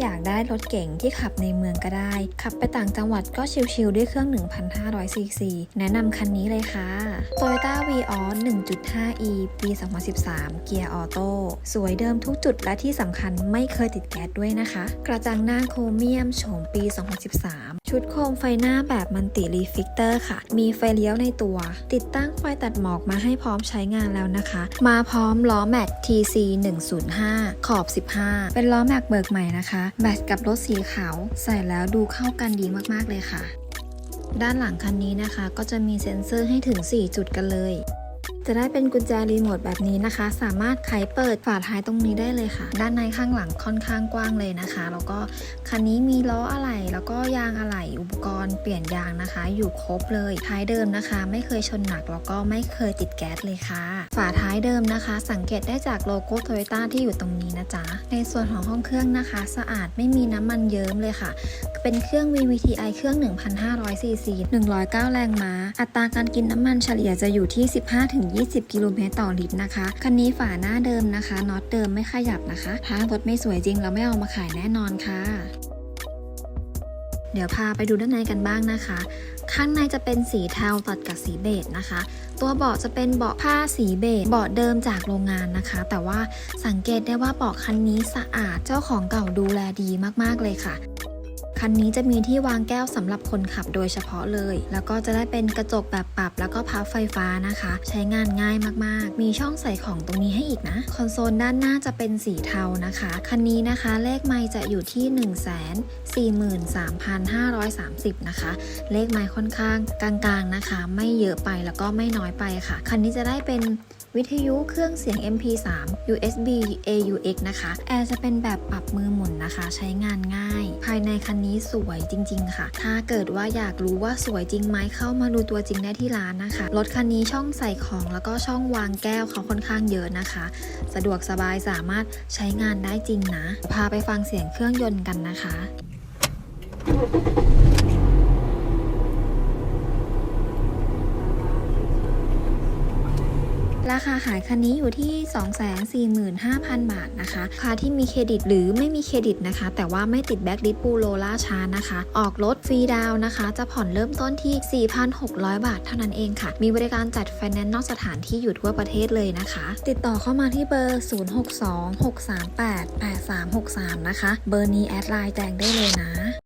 อยากได้รถเก่งที่ขับในเมืองก็ได้ ขับไปต่างจังหวัดก็ชิลๆด้วยเครื่อง 1,500 ซีซี แนะนำคันนี้เลยค่ะ Toyota Vios 1.5e ปี 2013 เกียร์ออโต้ สวยเดิมทุกจุดและที่สำคัญไม่เคยติดแก๊สด้วยนะคะ กระจังหน้าโครเมียมโฉมปี 2013ชุดโคมไฟหน้าแบบมันติรีฟิกเตอร์ค่ะ มีไฟเลี้ยวในตัว ติดตั้งไฟตัดหมอกมาให้พร้อมใช้งานแล้วนะคะ มาพร้อมล้อแม็ก TC 105 ขอบ 15 เป็นล้อแม็กเบิกใหม่นะคะแมทกับรถสีขาว ใส่แล้วดูเข้ากันดีมากๆเลยค่ะ ด้านหลังคันนี้นะคะ ก็จะมีเซ็นเซอร์ให้ถึง 4 จุดกันเลย จะได้เป็นกุญแจรีโมทแบบนี้นะคะ สามารถไขเปิดฝาท้ายตรงนี้ได้เลยค่ะ ด้านในข้างหลังค่อนข้างกว้างเลยนะคะ แล้วก็คันนี้มีล้ออะไหล่แล้วก็ยางอะไหล่ ปกรณ์เปลี่ยนยางนะคะ อยู่ครบเลย ท้ายเดิมนะคะ ไม่เคยชนหนักแล้วก็ไม่เคยติดแก๊สเลยค่ะ ฝาท้ายเดิมนะคะ สังเกตได้จากโลโก้โตโยต้าที่อยู่ตรงนี้นะจ๊ะ ในส่วนของห้องเครื่องนะคะ สะอาดไม่มีน้ำมันเยิ้มเลยค่ะ เป็นเครื่อง VVTi เครื่อง 1,500ซีซี109 แรงม้า อัตราการกินน้ำมันเฉลี่ยจะอยู่ที่ 15-20 กิโลเมตรต่อลิตรนะคะ คันนี้ฝาหน้าเดิมนะคะ น็อตเดิมไม่ขยับนะคะ ถ้ารถไม่สวยจริงเราไม่เอามาขายแน่นอนค่ะ เดี๋ยวพาไปดูด้านในกันบ้างนะคะ ข้างในจะเป็นสีเทาตัดกับสีเบจนะคะ ตัวเบาะจะเป็นเบาะผ้าสีเบจเบาะเดิมจากโรงงานนะคะ แต่ว่าสังเกตได้ว่าเบาะคันนี้สะอาดเจ้าของเก่าดูแลดีมากๆเลยค่ะ คันนี้จะมีที่วางแก้วสำหรับคนขับโดยเฉพาะเลย แล้วก็จะได้เป็นกระจกแบบปรับแล้วก็พับไฟฟ้านะคะ ใช้งานง่ายมากๆ มีช่องใส่ของตรงนี้ให้อีกนะ คอนโซลด้านหน้าจะเป็นสีเทานะคะ คันนี้นะคะเลขไมล์จะอยู่ที่ 1 4 3 5 3 0 นะคะ เลขไมล์ค่อนข้างกลางๆนะคะ ไม่เยอะไปแล้วก็ไม่น้อยไปค่ะ คันนี้จะได้เป็นวิทยุเครื่องเสียง MP3 USB AUX นะคะ แอร์จะเป็นแบบปรับมือหมุนนะคะ ใช้งานง่าย ภายในคันนี้สวยจริง ๆ ค่ะ ถ้าเกิดว่าอยากรู้ว่าสวยจริงไหมเข้ามาดูตัวจริงได้ที่ร้านนะคะ รถคันนี้ช่องใส่ของแล้วก็ช่องวางแก้วเขาค่อนข้างเยอะนะคะ สะดวกสบายสามารถใช้งานได้จริงนะ พาไปฟังเสียงเครื่องยนต์กันนะคะ ราคาขายคันนี้อยู่ที่ 245,000 บาทนะคะค้าที่มีเครดิตหรือไม่มีเครดิตนะคะ แต่ว่าไม่ติดแบ็กลิสปูโรล่าช้านะคะ ออกรถฟรีดาวน์นะคะ จะผ่อนเริ่มต้นที่ 4,600 บาทเท่านั้นเองค่ะ มีบริการจัดไฟแนนซ์นอกสถานที่อยู่ทั่วประเทศเลยนะคะ ติดต่อเข้ามาที่เบอร์ 062-638-8363 นะคะ เบอร์นี้แอดไลน์แจ้งได้เลยนะ